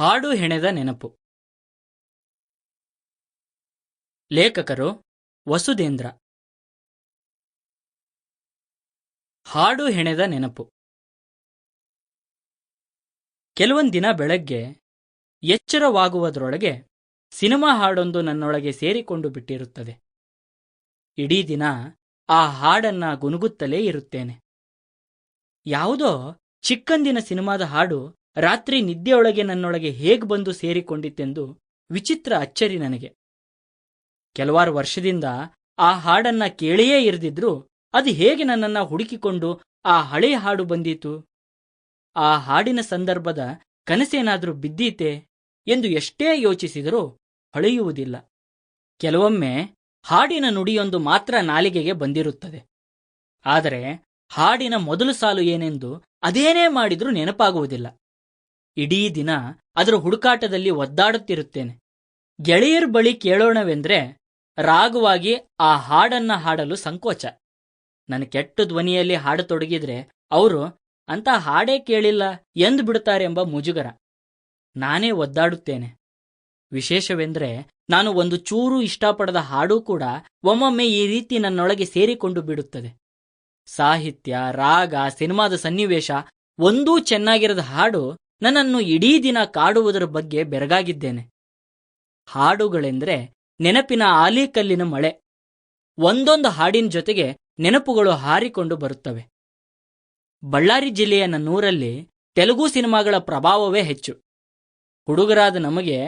ಹಾಡು ಹೆಣೆದ ನೆನಪು. ಲೇಖಕರು ವಸುಧೇಂದ್ರ ಹಾಡು ಹೆಣೆದ ನೆನಪು. ಕೆಲವೊಂದು ದಿನ ಬೆಳಗ್ಗೆ ಎಚ್ಚರವಾಗುವುದರೊಳಗೆ ಸಿನಿಮಾ ಹಾಡೊಂದು ನನ್ನೊಳಗೆ ಸೇರಿಕೊಂಡು ಬಿಟ್ಟಿರುತ್ತದೆ. ಇಡೀ ದಿನ ಆ ಹಾಡನ್ನ ಗುನುಗುತ್ತಲೇ ಇರುತ್ತೇನೆ. ಯಾವುದೋ ಚಿಕ್ಕಂದಿನ ಸಿನಿಮಾದ ಹಾಡು ರಾತ್ರಿ ನಿದ್ದೆಯೊಳಗೆ ನನ್ನೊಳಗೆ ಹೇಗೆ ಬಂದು ಸೇರಿಕೊಂಡಿತ್ತೆಂದು ವಿಚಿತ್ರ ಅಚ್ಚರಿ ನನಗೆ. ಕೆಲವಾರು ವರ್ಷದಿಂದ ಆ ಹಾಡನ್ನ ಕೇಳಿಯೇ ಇರದಿದ್ರೂ ಅದು ಹೇಗೆ ನನ್ನನ್ನ ಹುಡುಕಿಕೊಂಡು ಆ ಹಳೆ ಹಾಡು ಬಂದೀತು? ಆ ಹಾಡಿನ ಸಂದರ್ಭದ ಕನಸೇನಾದ್ರೂ ಬಿದ್ದೀತೆ ಎಂದು ಎಷ್ಟೇ ಯೋಚಿಸಿದರೂ ಹೊಳೆಯುವುದಿಲ್ಲ ಕೆಲವೊಮ್ಮೆ ಹಾಡಿನ ನುಡಿಯೊಂದು ಮಾತ್ರ ನಾಲಿಗೆಗೆ ಬಂದಿರುತ್ತದೆ. ಆದರೆ ಹಾಡಿನ ಮೊದಲು ಸಾಲು ಏನೆಂದು ಅದೇನೇ ಮಾಡಿದರೂ ನೆನಪಾಗುವುದಿಲ್ಲ. ಇಡೀ ದಿನ ಅದರ ಹುಡುಕಾಟದಲ್ಲಿ ಒದ್ದಾಡುತ್ತಿರುತ್ತೇನೆ. ಗೆಳೆಯರ ಬಳಿ ಕೇಳೋಣವೆಂದ್ರೆ ರಾಗವಾಗಿ ಆ ಹಾಡನ್ನ ಹಾಡಲು ಸಂಕೋಚ. ನನ್ನ ಕೆಟ್ಟ ಧ್ವನಿಯಲ್ಲಿ ಹಾಡತೊಡಗಿದ್ರೆ ಅವರು ಅಂತ ಹಾಡೇ ಕೇಳಿಲ್ಲ, ಎಂದು ಬಿಡುತ್ತಾರೆಂಬ ಮುಜುಗರ. ನಾನೇ ಒದ್ದಾಡುತ್ತೇನೆ. ವಿಶೇಷವೆಂದ್ರೆ ನಾನು ಒಂದು ಚೂರು ಇಷ್ಟಪಡದ ಹಾಡೂ ಕೂಡ ಒಮ್ಮೊಮ್ಮೆ ಈ ರೀತಿ ನನ್ನೊಳಗೆ ಸೇರಿಕೊಂಡು ಬಿಡುತ್ತದೆ. ಸಾಹಿತ್ಯ, ರಾಗ, ಸಿನಿಮಾದ ಸನ್ನಿವೇಶ ಒಂದೂ ಚೆನ್ನಾಗಿರದ ಹಾಡು ನನ್ನನ್ನು ಇಡೀ ದಿನ ಕಾಡುವುದರ ಬಗ್ಗೆ ಬೆರಗಾಗಿದ್ದೇನೆ. ಹಾಡುಗಳೆಂದರೆ ನೆನಪಿನ ಆಲಿಕಲ್ಲಿನ ಮಳೆ. ಒಂದೊಂದು ಹಾಡಿನ ಜೊತೆಗೆ ನೆನಪುಗಳು ಹಾರಿಕೊಂಡು ಬರುತ್ತವೆ. ಬಳ್ಳಾರಿ ಜಿಲ್ಲೆಯ ನನ್ನೂರಲ್ಲಿ ತೆಲುಗು ಸಿನಿಮಾಗಳ ಪ್ರಭಾವವೇ ಹೆಚ್ಚು. ಹುಡುಗರಾದ ನಮಗೆ